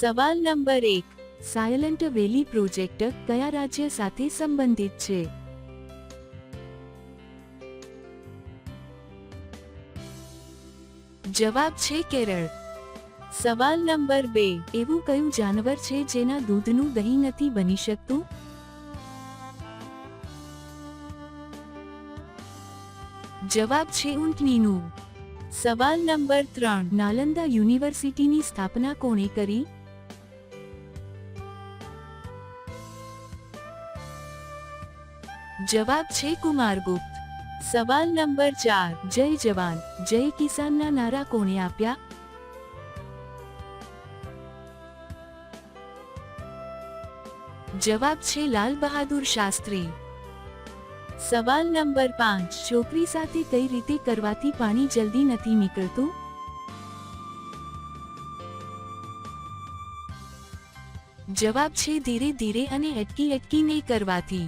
સવાલ નંબર એક. સાયલન્ટ વેલી પ્રોજેક્ટ કયા રાજ્ય સાથે સંબંધિત છે? જવાબ છે કેરળ. સવાલ નંબર બે. એવું કયું જાનવર છે જેના દૂધનું દહીં નથી બની શકતું? જવાબ છે ઊંટનીનું. સવાલ નંબર ત્રણ. નાલંદા યુનિવર્સિટીની સ્થાપના કોણે કરી? જવાબ છે કુમારગુપ્ત સવાલ નંબર ચાર જય જવાન જય કિસાનના નારા કોણે આપ્યા જવાબ છે લાલ બહાદુર શાસ્ત્રી સવાલ નંબર પાંચ છોકરી સાથે કઈ રીતે કરવાથી પાણી જલ્દી નથી નીકળતું જવાબ છે ધીરે ધીરે અને અટકી અટકીને કરવાથી